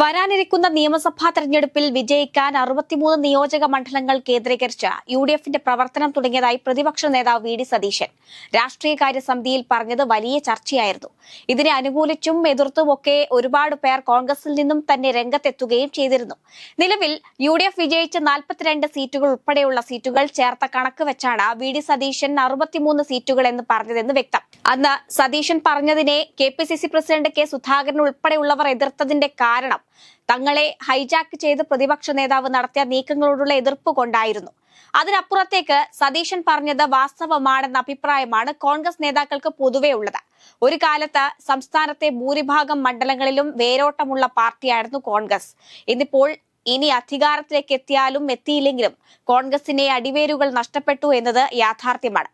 വരാനിരിക്കുന്ന നിയമസഭാ തെരഞ്ഞെടുപ്പിൽ വിജയിക്കാൻ അറുപത്തിമൂന്ന് നിയോജക മണ്ഡലങ്ങൾ കേന്ദ്രീകരിച്ച് യു ഡി എഫിന്റെ പ്രവർത്തനം തുടങ്ങിയതായി പ്രതിപക്ഷ നേതാവ് വി ഡി സതീശൻ രാഷ്ട്രീയകാര്യ സമിതിയിൽ പറഞ്ഞത് വലിയ ചർച്ചയായിരുന്നു. ഇതിനെ അനുകൂലിച്ചും എതിർത്തുമൊക്കെ ഒരുപാട് പേർ കോൺഗ്രസിൽ നിന്നും തന്നെ രംഗത്തെത്തുകയും ചെയ്തിരുന്നു. നിലവിൽ യു ഡി എഫ് വിജയിച്ച നാൽപ്പത്തിരണ്ട് സീറ്റുകൾ ഉൾപ്പെടെയുള്ള സീറ്റുകൾ ചേർത്ത കണക്ക് വെച്ചാണ് വി ഡി സതീശൻ അറുപത്തിമൂന്ന് സീറ്റുകൾ എന്ന് പറഞ്ഞതെന്ന് വ്യക്തം. അന്ന് സതീശൻ പറഞ്ഞതിനെ K P C C president K Sudhakaran ഉൾപ്പെടെയുള്ളവർ എതിർത്തതിന്റെ കാരണം തങ്ങളെ ഹൈജാക്ക് ചെയ്ത് പ്രതിപക്ഷ നേതാവ് നടത്തിയ നീക്കങ്ങളോടുള്ള എതിർപ്പ് കൊണ്ടായിരുന്നു. അതിനപ്പുറത്തേക്ക് സതീശൻ പറഞ്ഞത് വാസ്തവമാണെന്ന അഭിപ്രായമാണ് കോൺഗ്രസ് നേതാക്കൾക്ക് പൊതുവെ ഉള്ളത്. ഒരു കാലത്ത് സംസ്ഥാനത്തെ ഭൂരിഭാഗം മണ്ഡലങ്ങളിലും വേരോട്ടമുള്ള പാർട്ടിയായിരുന്നു കോൺഗ്രസ്. ഇന്നിപ്പോൾ ഇനി അധികാരത്തിലേക്ക് എത്തിയാലും എത്തിയില്ലെങ്കിലും കോൺഗ്രസിനെ അടിവേരുകൾ നഷ്ടപ്പെട്ടു എന്നത് യാഥാർത്ഥ്യമാണ്.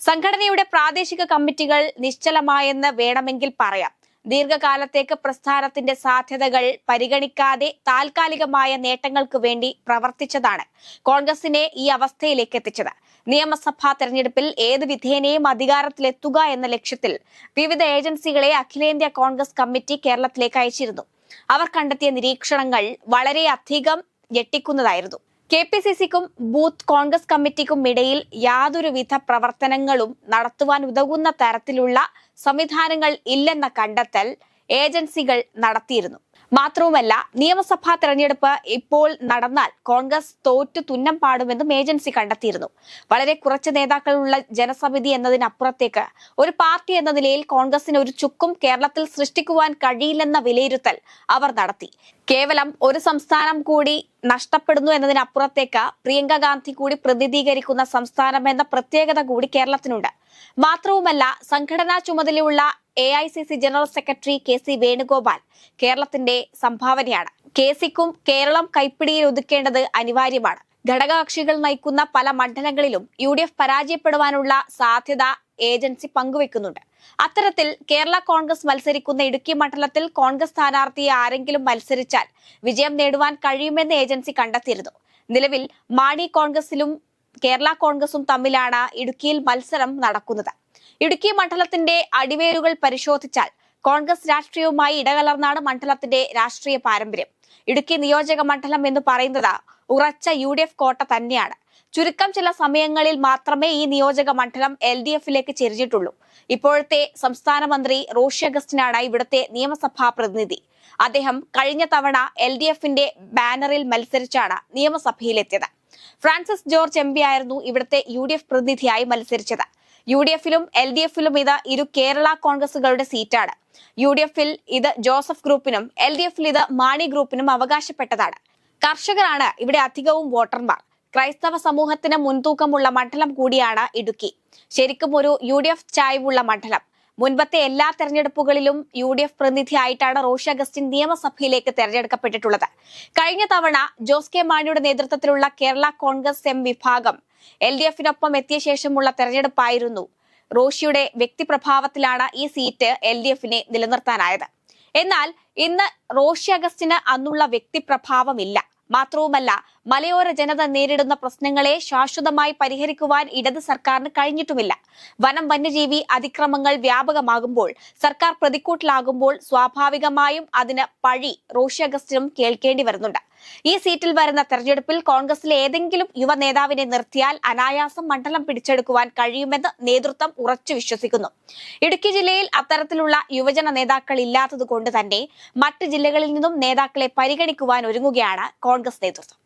സംഘടനയുടെ പ്രാദേശിക കമ്മിറ്റികൾ നിശ്ചലമായെന്ന് വേണമെങ്കിൽ പറയാം. ദീർഘകാലത്തേക്ക് പ്രസ്ഥാനത്തിന്റെ സാധ്യതകൾ പരിഗണിക്കാതെ താൽക്കാലികമായ നേട്ടങ്ങൾക്ക് വേണ്ടി പ്രവർത്തിച്ചതാണ് കോൺഗ്രസിനെ ഈ അവസ്ഥയിലേക്ക് എത്തിച്ചത്. നിയമസഭാ തെരഞ്ഞെടുപ്പിൽ ഏത് വിധേനയും അധികാരത്തിലെത്തുക എന്ന ലക്ഷ്യത്തിൽ വിവിധ ഏജൻസികളെ അഖിലേന്ത്യാ കോൺഗ്രസ് കമ്മിറ്റി കേരളത്തിലേക്ക് അയച്ചിരുന്നു. അവർ കണ്ടെത്തിയ നിരീക്ഷണങ്ങൾ വളരെയധികം ഞെട്ടിക്കുന്നതായിരുന്നു. കെ പി സി സിക്കും ബൂത്ത് കോൺഗ്രസ് കമ്മിറ്റിക്കും ഇടയിൽ യാതൊരുവിധ പ്രവർത്തനങ്ങളും നടത്തുവാൻ ഉതകുന്ന തരത്തിലുള്ള സംവിധാനങ്ങൾ ഇല്ലെന്ന കണ്ടെത്തൽ ഏജൻസികൾ നടത്തിയിരുന്നു. മാത്രവുമല്ല നിയമസഭാ തെരഞ്ഞെടുപ്പ് ഇപ്പോൾ നടന്നാൽ കോൺഗ്രസ് തോറ്റു തുന്നം പാടുമെന്നും ഏജൻസി കണ്ടെത്തിയിരുന്നു. വളരെ കുറച്ച് നേതാക്കളുള്ള ജനസമിതി എന്നതിനപ്പുറത്തേക്ക് ഒരു പാർട്ടി എന്ന നിലയിൽ കോൺഗ്രസിന് ഒരു ചുക്കും കേരളത്തിൽ സൃഷ്ടിക്കുവാൻ കഴിയില്ലെന്ന വിലയിരുത്തൽ അവർ നടത്തി. കേവലം ഒരു സംസ്ഥാനം കൂടി നഷ്ടപ്പെടുന്നു എന്നതിനപ്പുറത്തേക്ക് പ്രിയങ്ക ഗാന്ധി കൂടി പ്രതിനിധീകരിക്കുന്ന സംസ്ഥാനം എന്ന പ്രത്യേകത കൂടി കേരളത്തിനുണ്ട്. മാത്രവുമല്ല സംഘടനാ ചുമതലയുള്ള A I C C general secretary K C Venugopal കേരളത്തിന്റെ സംഭാവനയാണ്. കെ കേരളം കൈപ്പിടിയിൽ ഒതുക്കേണ്ടത് അനിവാര്യമാണ്. ഘടകകക്ഷികൾ നയിക്കുന്ന പല മണ്ഡലങ്ങളിലും യു ഡി എഫ് പരാജയപ്പെടുവാനുള്ള സാധ്യത ഏജൻസി പങ്കുവെക്കുന്നുണ്ട്. അത്തരത്തിൽ കേരള കോൺഗ്രസ് മത്സരിക്കുന്ന ഇടുക്കി മണ്ഡലത്തിൽ കോൺഗ്രസ് സ്ഥാനാർത്ഥിയെ ആരെങ്കിലും മത്സരിച്ചാൽ വിജയം നേടുവാൻ കഴിയുമെന്ന് ഏജൻസി കണ്ടെത്തിയിരുന്നു. നിലവിൽ മാണി കോൺഗ്രസിലും കേരള കോൺഗ്രസും തമ്മിലാണ് ഇടുക്കിയിൽ മത്സരം നടക്കുന്നത്. ഇടുക്കി മണ്ഡലത്തിന്റെ അടിവേരുകൾ പരിശോധിച്ചാൽ കോൺഗ്രസ് രാഷ്ട്രീയവുമായി ഇടകലർന്നാണ് മണ്ഡലത്തിന്റെ രാഷ്ട്രീയ പാരമ്പര്യം. ഇടുക്കി നിയോജക മണ്ഡലം എന്ന് പറയുന്നത് ഉറച്ച യു ഡി എഫ് കോട്ട തന്നെയാണ്. ചുരുക്കം ചില സമയങ്ങളിൽ മാത്രമേ ഈ നിയോജക മണ്ഡലം എൽ ഡി എഫിലേക്ക് ചെരിഞ്ഞിട്ടുള്ളൂ. ഇപ്പോഴത്തെ സംസ്ഥാന മന്ത്രി റോഷി അഗസ്റ്റിനാണ് ഇവിടുത്തെ നിയമസഭാ പ്രതിനിധി. അദ്ദേഹം കഴിഞ്ഞ തവണ എൽ ഡി എഫിന്റെ ബാനറിൽ മത്സരിച്ചാണ് നിയമസഭയിലെത്തിയത്. ഫ്രാൻസിസ് ജോർജ് എം ആയിരുന്നു ഇവിടുത്തെ യു പ്രതിനിധിയായി മത്സരിച്ചത്. യു ഡി എഫിലും എൽ ഡി എഫിലും ഇത് ഇരു കേരള കോൺഗ്രസുകളുടെ സീറ്റാണ്. യു ഡി എഫിൽ ഇത് ജോസഫ് ഗ്രൂപ്പിനും എൽ ഡി എഫിൽ ഇത് മാണി ഗ്രൂപ്പിനും അവകാശപ്പെട്ടതാണ്. കർഷകരാണ് ഇവിടെ അധികവും വോട്ടർമാർ. ക്രൈസ്തവ സമൂഹത്തിന് മുൻതൂക്കമുള്ള മണ്ഡലം കൂടിയാണ് ഇടുക്കി. ശരിക്കും ഒരു യു ഡി എഫ് ചായ്വുള്ള മണ്ഡലം. മുൻപത്തെ എല്ലാ തെരഞ്ഞെടുപ്പുകളിലും യു ഡി എഫ് പ്രതിനിധിയായിട്ടാണ് റോഷി അഗസ്റ്റിൻ നിയമസഭയിലേക്ക് തെരഞ്ഞെടുക്കപ്പെട്ടിട്ടുള്ളത്. കഴിഞ്ഞ തവണ ജോസ് കെ മാണിയുടെ നേതൃത്വത്തിലുള്ള കേരള കോൺഗ്രസ് എം വിഭാഗം എൽ ഡി എഫിനൊപ്പം എത്തിയ ശേഷമുള്ള തെരഞ്ഞെടുപ്പായിരുന്നു റോഷിയുടെ വ്യക്തിപ്രഭാവത്തിലാണ് ഈ സീറ്റ് എൽ ഡി എഫിനെ നിലനിർത്താനായത്. എന്നാൽ ഇന്ന് റോഷി അഗസ്റ്റിന് അന്നുള്ള വ്യക്തിപ്രഭാവമില്ല. മാത്രവുമല്ല മലയോര ജനത നേരിടുന്ന പ്രശ്നങ്ങളെ ശാശ്വതമായി പരിഹരിക്കുവാൻ ഇടത് സർക്കാരിന് കഴിഞ്ഞിട്ടുമില്ല. വനം വന്യജീവി അതിക്രമങ്ങൾ വ്യാപകമാകുമ്പോൾ സർക്കാർ പ്രതിക്കൂട്ടിലാകുമ്പോൾ സ്വാഭാവികമായും അതിന് പഴി റോഷി അഗസ്റ്റിനും കേൾക്കേണ്ടി വരുന്നുണ്ട്. ഈ സീറ്റിൽ വരുന്ന തെരഞ്ഞെടുപ്പിൽ കോൺഗ്രസിലെ ഏതെങ്കിലും യുവ നേതാവിനെ നിർത്തിയാൽ അനായാസം മണ്ഡലം പിടിച്ചെടുക്കുവാൻ കഴിയുമെന്ന് നേതൃത്വം ഉറച്ചു വിശ്വസിക്കുന്നു. ഇടുക്കി ജില്ലയിൽ അത്തരത്തിലുള്ള യുവജന നേതാക്കൾ ഇല്ലാത്തത് കൊണ്ട് തന്നെ മറ്റ് ജില്ലകളിൽ നിന്നും നേതാക്കളെ പരിഗണിക്കുവാൻ ഒരുങ്ങുകയാണ് കോൺഗ്രസ് നേതൃത്വം.